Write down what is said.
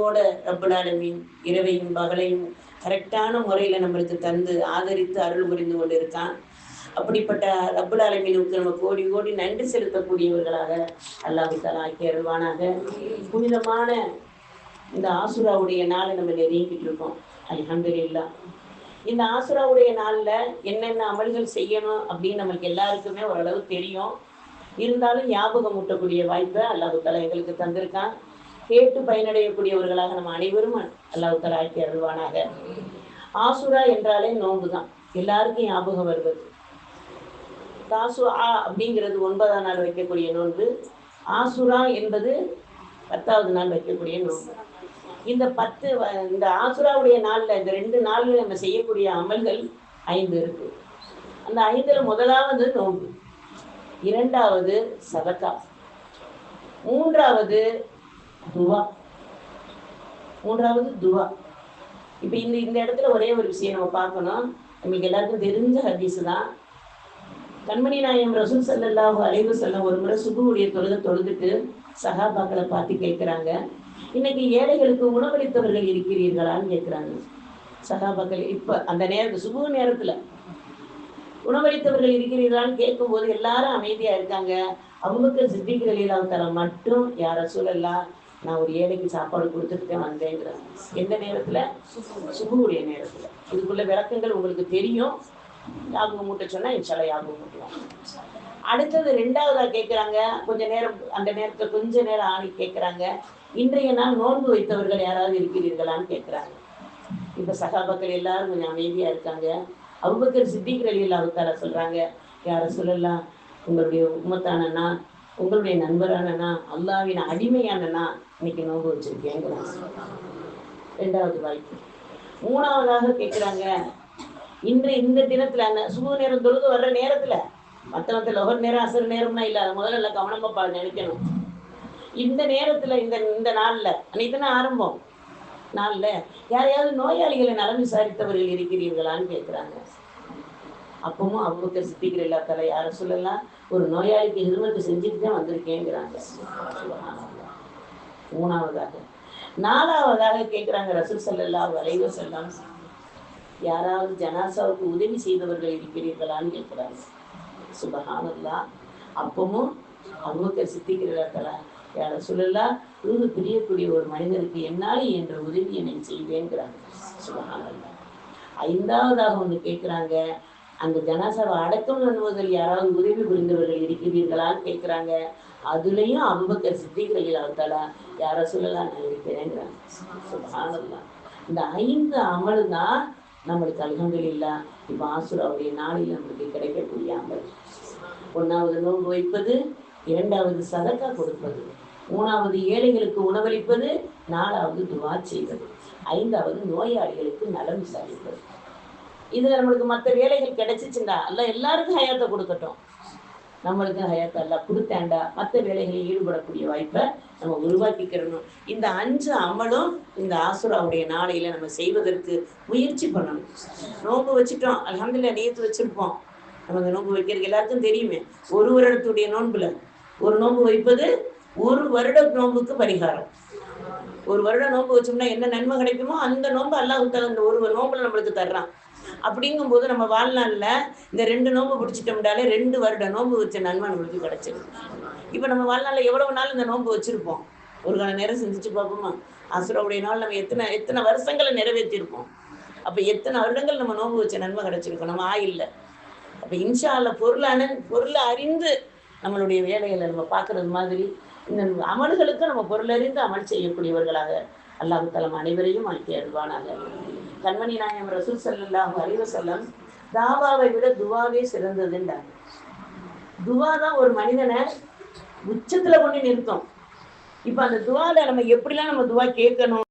கணக்கோட ரப்பலாலமீன் இரவையும் பகலையும் கரெக்டான முறையில் நம்மளுக்கு தந்து ஆதரித்து அருள் புரிந்து கொண்டு இருக்கான் அப்படிப்பட்ட ரப்புல் ஆலமீனுக்கு நம்ம கோடி கோடி நன்றி செலுத்தக்கூடியவர்களாக அல்லாஹால தலா ஆக்கி அருள்வானாக. புனிதமான இந்த ஆசுராவுடைய நாளை நம்ம நெருங்கிட்டு இருக்கோம் அல்ஹம்துலில்லா. இந்த ஆசுராவுடைய நாளில் என்னென்ன அமல்கள் செய்யணும் அப்படின்னு நம்மளுக்கு எல்லாருக்குமே ஓரளவு தெரியும். இருந்தாலும் ஞாபகம் ஊட்டக்கூடிய வாய்ப்பை அல்லாஹு தலா எங்களுக்கு தந்திருக்கான். கேட்டு பயனடையக்கூடியவர்களாக நம்ம அனைவரும் அல்லாஹு ஆக்கி அருள்வானாக. ஆசுரா என்றாலே நோன்பு தான் எல்லாருக்கும் ஞாபகம் வருவது. தாசு ஆ அப்படிங்கிறது ஒன்பதாம் நாள் வைக்கக்கூடிய நோன்பு ஆசுரா என்பது பத்தாவது நாள் வைக்கக்கூடிய நோன்பு. இந்த பத்து வ- இந்த ஆசுராவுடைய நாளில் இந்த ரெண்டு நாளில் நம்ம செய்யக்கூடிய அமல்கள் ஐந்து இருக்கு. அந்த ஐந்துல முதலாவது நோன்பு. இரண்டாவது சதக்கா. மூன்றாவது துவா. மூன்றாவது துவா. இப்போ இந்த இந்த இடத்துல ஒரே ஒரு விஷயம் நம்ம பார்க்கணும். நம்மளுக்கு எல்லாருக்கும் தெரிஞ்ச ஹதீஸ் தான். கண்மணி நாயம் ரசூல் சல்லாஹ் அலைவு செல்ல ஒரு முறை சுபுடைய தொழுக தொழுதுட்டு சகாபாக்களை பார்த்து கேட்குறாங்க இன்னைக்கு ஏழைகளுக்கு உணவளித்தவர்கள் இருக்கிறீர்களான்னு கேட்குறாங்க சகாபாக்கள் இப்போ அந்த நேரத்து சுபு நேரத்தில் உணவளித்தவர்கள் இருக்கிறீர்களான்னு கேட்கும்போது எல்லாரும் அமைதியா இருக்காங்க. அவங்களுக்கு சித்திக் தர மட்டும் யார சூழல்லாம் நான் ஒரு ஏழைக்கு சாப்பாடு கொடுத்துட்டு வந்தேங்கிறாங்க. எந்த நேரத்துல? சுபுடைய நேரத்துல. இதுக்குள்ள விளக்கங்கள் உங்களுக்கு தெரியும். ஞாபகம் மூட்ட சொன்னா இன்ஷால்லா ஞாபகம் மூட்டுவாங்க அடுத்தது ரெண்டாவதா கேட்குறாங்க கொஞ்ச நேரம் அந்த நேரத்துல கொஞ்ச நேரம் ஆணி கேட்குறாங்க இன்றைய நாள் நோன்பு வைத்தவர்கள் யாராவது இருக்கிறீர்களான்னு கேட்குறாங்க இப்ப சகாபாக்கள் எல்லாரும் கொஞ்சம் அமைதியா இருக்காங்க. அபுபக்கர் சித்திக் ரலியல்லாஹு தஆலா சொல்றாங்க யார சொல்லலாம் உங்களுடைய உம்மத்தானனா உங்களுடைய நண்பரானனா அல்லாவின் அடிமையானனா இன்னைக்கு நோன்பு வச்சிருக்கேங்கிறாங்க ரெண்டாவது வாய்ப்பு. மூணாவதாக கேட்குறாங்க இன்று இந்த தினத்துல அந்த சுப நேரம் தொழுது வர்ற நேரத்துல. மற்ற மற்ற லொகர் நேரம் அசர் நேரம்னா இல்ல. அதை முதல்ல கவனமா பா நினைக்கணும். இந்த நேரத்துல இந்த இந்த நாள்ல அன்னைக்கு தானே ஆரம்பம்? நாள்ல. யாரையாவது நோயாளிகளை நலம் விசாரித்தவர்கள் இருக்கிறீர்களான்னு கேட்குறாங்க அப்பவும் அவங்க சித்திக்கிற எல்லாத்தால யார சொல்லலாம் ஒரு நோயாளிக்கு ஹெல்மெட் செஞ்சுட்டு தான் வந்திருக்கேங்கிறாங்க. மூணாவதாக. நாலாவதாக கேட்குறாங்க ரசூல் செல்லல்லா அலைஹி செல்லாம் யாராவது ஜனாசாவுக்கு உதவி செய்தவர்கள் இருக்கிறீர்களான்னு கேட்குறாங்க. சுபகானல்லா அப்பவும் அவங்க சித்திக்கிறார்களா யார சொல்லலா ரூது பிரியக்கூடிய ஒரு மனிதருக்கு என்னால் என்ற உதவியை நான் செய்வேங்கிறாங்க சுபகானல்லா ஐந்தாவதாக ஒன்று கேட்குறாங்க. அந்த ஜனாசாவை அடக்கம் பண்ணுவதில் யாராவது உதவி புரிந்தவர்கள் இருக்கிறீர்களான்னு கேட்குறாங்க. அதுலேயும் அபுபக்கர் சித்திகளில் அவத்தாலா யாரோ சொல்லலாம் நான் இருக்கிறேங்கிறாங்க. இந்த ஐந்து அமல் தான் நம்மளுக்கு இல்லை. இப்போ ஆசுராவுடைய நாளில் நம்மளுக்கு கிடைக்கக்கூடிய அமல். ஒன்றாவது நோன்பு வைப்பது இரண்டாவது சதக்கா கொடுப்பது மூணாவது ஏழைகளுக்கு உணவளிப்பது நாலாவது துவா செய்வது ஐந்தாவது நோயாளிகளுக்கு நலம் விசாரிப்பது. இதுல நம்மளுக்கு மற்ற வேலைகள் கிடைச்சிச்சுண்டா அல்ல எல்லாருக்கும் ஹயாத்தை கொடுக்கட்டும். நம்மளுக்கு ஹயாத்தை எல்லாம் கொடுத்தாண்டா மற்ற வேலைகளில் ஈடுபடக்கூடிய வாய்ப்பை நம்ம உருவாக்கிக்கிறணும். இந்த அஞ்சு அமலும் இந்த ஆசுராவுடைய நாளையில நம்ம செய்வதற்கு முயற்சி பண்ணணும். நோன்பு வச்சுட்டோம் அல்ஹம்துலில்லாஹ் நேத்து வச்சிருப்போம். நம்ம அந்த நோன்பு வைக்கிறது எல்லாருக்கும் தெரியுமே ஒரு வருடத்துடைய நோன்புல. ஒரு நோன்பு வைப்பது ஒரு வருட நோன்புக்கு பரிகாரம். ஒரு வருடம் நோன்பு வச்சோம்னா என்ன நன்மை கிடைக்குமோ அந்த நோன்பு அல்லாஹ் அந்த ஒரு நோன்புல நம்மளுக்கு தர்றான். அப்படிங்கும்போது நம்ம வாழ்நாளில் இந்த ரெண்டு நோன்பு பிடிச்சிட்டோம்னாலே ரெண்டு வருட நோன்பு வச்ச நன்மை நம்மளுக்கு கிடைச்சிடும் இப்போ நம்ம வாழ்நாளில் எவ்வளவு நாள் இந்த நோன்பு வச்சிருப்போம்? ஒரு கால நேரம் சிந்திச்சு பார்ப்போமா? அசுரவுடைய நாள் நம்ம எத்தனை எத்தனை வருஷங்களை நிறைவேற்றிருப்போம்? அப்போ எத்தனை வருடங்கள் நம்ம நோன்பு வச்ச நன்மை கிடைச்சிருக்கோம்? நம்ம ஆயில்ல அப்போ இன்ஷா பொருளான பொருளை அறிந்து நம்மளுடைய வேலைகளை நம்ம பார்க்கறது மாதிரி இந்த அமல்களுக்கு நம்ம பொருளறிந்து அமல் செய்யக்கூடியவர்களாக அல்லாஹு தலம் அனைவரையும் ஆக்கி அருள்வானாக. கண்மணி நாயம் ரசூல் ஸல்லல்லாஹு அறிவு செல்லம் தாவாவை விட துவாவே சிறந்ததுன்றாங்க துவா தான் ஒரு மனிதனை உச்சத்துல கொண்டு நிறுத்தும். இப்ப அந்த துவால நம்ம எப்படிலாம் நம்ம துவா கேட்கணும்?